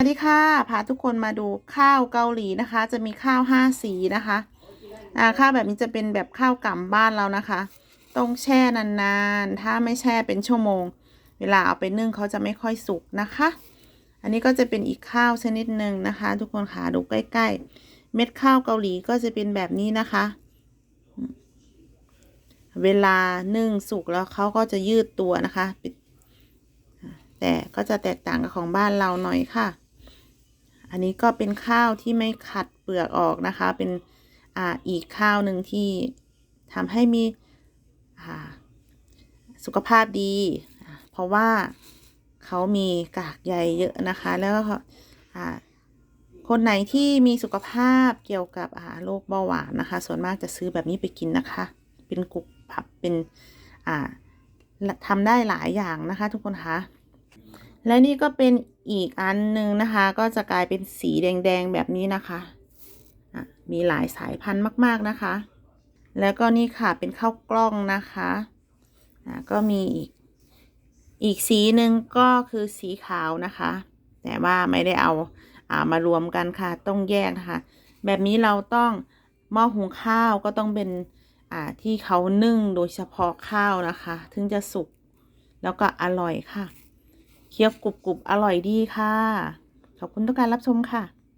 สวัสดีค่ะพาทุกคนมาดูข้าวเกาหลีนะคะ จะมีข้าวห้าสีนะคะอ่าข้าวแบบนี้จะเป็นแบบข้าวกล่ำบ้านเรานะคะ ต้องแช่นานๆ ถ้าไม่แช่เป็นชั่วโมง เวลาเอาไปนึ่งเขาจะไม่ค่อยสุกนะคะ อันนี้ก็จะเป็นอีกข้าวชนิดหนึ่งนะคะ ทุกคนค่ะดูใกล้ ๆ เม็ดข้าวเกาหลีก็จะเป็นแบบนี้นะคะ เวลานึ่งสุกแล้วเขาก็จะยืดตัวนะคะ แต่ก็จะแตกต่างกับของบ้านเราหน่อยค่ะ อันนี้ก็เป็นข้าวที่ไม่ขัดเปลือกออกนะคะ เป็นอ่าอีกข้าวหนึ่งที่ทำให้มีอ่าสุขภาพดี เพราะว่าเขามีกากใยเยอะนะคะ แล้วก็คนไหนที่มีสุขภาพเกี่ยวกับโรคเบาหวานนะคะ ส่วนมากจะซื้อแบบนี้ไปกินนะคะ เป็นกรุบผับเป็นทำได้หลายอย่างนะคะทุกคนคะ และนี่ก็เป็นอีกอันหนึ่งนะคะ ก็จะกลายเป็นสีแดงๆแบบนี้นะคะะมีหลายสายพันธุ์มากๆนะคะ แล้วก็นี่ค่ะเป็นข้าวกล้องนะคะะก็มีอีกอีกสีหนึ่งก็คือสีขาวนะคะ แต่ว่าไม่ได้เอาอามารวมกันค่ะต้องแยกนะคะ แบบนี้เราต้องหม้อหุงข้าวก็ต้องเป็นอ่าที่เขานึ่งโดยเฉพาะข้าวนะคะ ถึงจะสุกแล้วก็อร่อยค่ะ เคี้ยวกรุบๆ อร่อยดีค่ะ ขอบคุณทุกการรับชมค่ะ